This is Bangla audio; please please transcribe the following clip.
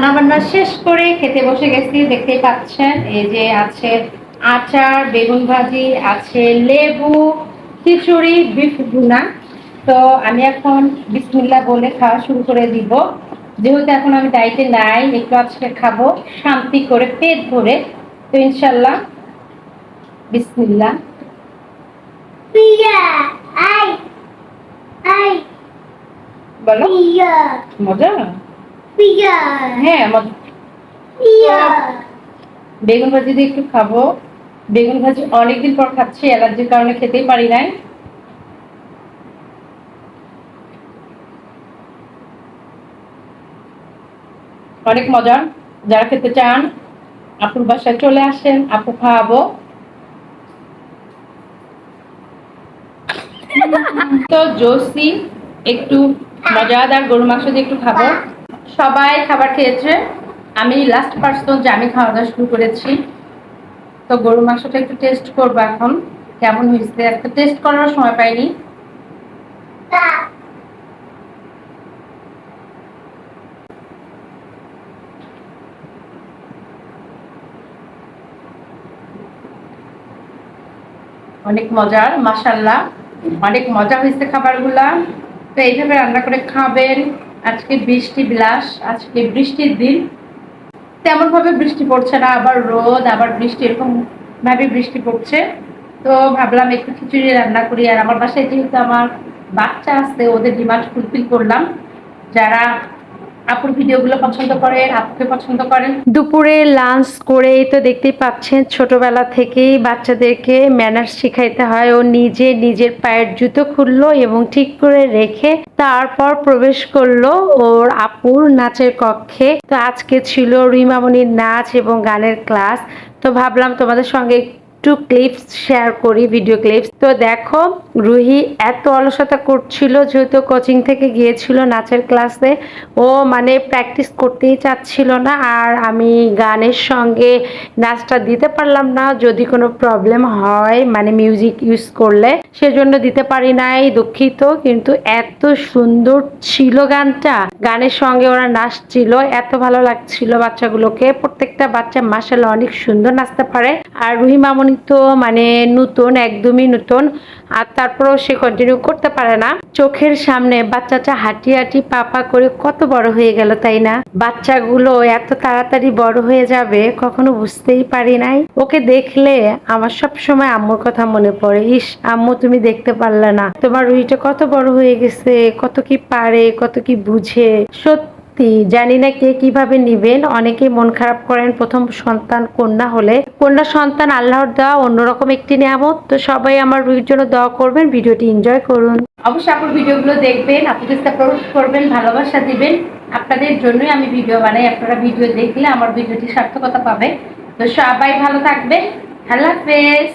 রান্না বান্না শেষ করে খেতে বসে গেছি দেখতেই পাচ্ছেন এই যে আছে আচার বেগুন ভাজি আছে লেবু খিচুড়ি বিফ ভুনা। তো আমি এখন বিসমিল্লা বলে খাওয়া শুরু করে দিব। যেহেতু এখন আমি ডাইটে নাই একটু আজকে খাব শান্তি করে পেট ভরে। তো ইনশাল্লাহ বিসমিল্লা বলো। মজা? হ্যাঁ Pia. বেগুন ভাজি দিয়ে একটু খাব। বেগুন ভাজি অনেকদিন পর খাচ্ছি অ্যালার্জির কারণে খেতেই পারি নাই। অনেক মজা। যারা খেতে চান আপুর বাসায় চলে আসেন আপু খাওয়াবো। তো জোসি একটু মজাদার গরু মাংস দিয়ে একটু খাব। সবাই খাবার খেয়েছে। আমি লাস্ট পার্সন যে আমি খাওয়া দাওয়া শুরু করেছি। তো গরু মাংসটা একটু টেস্ট করব এখন, কেমন হয়েছে? একটা টেস্ট করার সময় পাইনি। অনেক মজার মাসাল্লাহ অনেক মজা হয়েছে খাবারগুলা। তো এইভাবে রান্না করে খাবেন। আজকে বৃষ্টি বিলাস, আজকে বৃষ্টির দিন। তেমন ভাবে বৃষ্টি পড়ছে না, আবার রোদ, আবার বৃষ্টি, এরকম ভাবে বৃষ্টি পড়ছে। তো ভাবলাম একটু খিচুড়ি রান্না করি, আর আমার বাসায় যেহেতু আমার বাচ্চা আসতে ওদের ডিমান্ড ফুলফিল করলাম। যারা আপুর ভিডিওগুলো পছন্দ করেন, আপুকে পছন্দ করেন? দুপুরে লাঞ্চ করেই তো দেখতেই পাচ্ছেন, ছোটবেলা থেকেই বাচ্চাদেরকে ম্যানার্স শিখাইতে হয়। ও নিজে নিজের পায়ের জুতো খুললো এবং ঠিক করে রেখে তারপর প্রবেশ করল ওর আপুর নাচের কক্ষে। তো আজকে ছিল রুইমামনির নাচ এবং গানের ক্লাস। তো ভাবলাম তোমাদের সঙ্গে একটু ক্লিপস শেয়ার করি ভিডিও ক্লিপস তো দেখো, রুহি এত অলসতা করছিল, যেহেতু কোচিং থেকে গিয়েছিল নাচের ক্লাসে ও মানে প্র্যাকটিস করতেই চাচ্ছিল না, আর আমি গানের সঙ্গে নাচটা দিতে পারলাম না, যদি কোনো প্রবলেম হয় মানে মিউজিক ইউজ করলে। সেজন্য দিতে পারি নাই, দুঃখিত, কিন্তু এত সুন্দর ছিল গানটা। গানের সঙ্গে ওরা নাচছিল, এত ভালো লাগছিল বাচ্চাগুলোকে। প্রত্যেকটা বাচ্চা মাসাল্লাহ অনেক সুন্দর নাচতে পারে। আর রুহি মামনি তো মানে নতুন, একদমই নতুন। আর তারপরেও সে কন্টিনিউ করতে পারে না। চোখের সামনে বাচ্চাটা হাঁটি হাঁটি পাপা করে কত বড় হয়ে গেল, তাই না? বাচ্চাগুলো এত তাড়াতাড়ি বড় হয়ে যাবে, কখনো বুঝতেই পারি নাই। ওকে দেখলে আমার সব সময় আম্মুর কথা মনে পড়ে। ইস, আম্মু তুমি দেখতে পারলে না। তোমার রুইটা কত বড় হয়ে গেছে, কত কি পারে, কত কি বুঝে। সত্যি জানি না কে কীভাবে নিবেন। অনেকে মন খারাপ করেন, প্রথম সন্তান কন্যা হলে। কন্যা সন্তান আল্লাহর দেওয়া, অন্যরকম একটি নিয়ামত। তো সবাই আমার রুইর জন্য দোয়া করবেন, ভিডিওটি এনজয় করুন। অবশ্যই আপুর ভিডিওগুলো দেখবেন আপুকে সাপোর্ট করবেন, ভালোবাসা দিবেন। আপনাদের জন্যই আমি ভিডিও বানাই। আপনারা ভিডিও দেখলে আমার ভিডিওটি সার্থকতা পাবে। তো সবাই ভালো থাকবেন। আল্লাহ হাফেজ।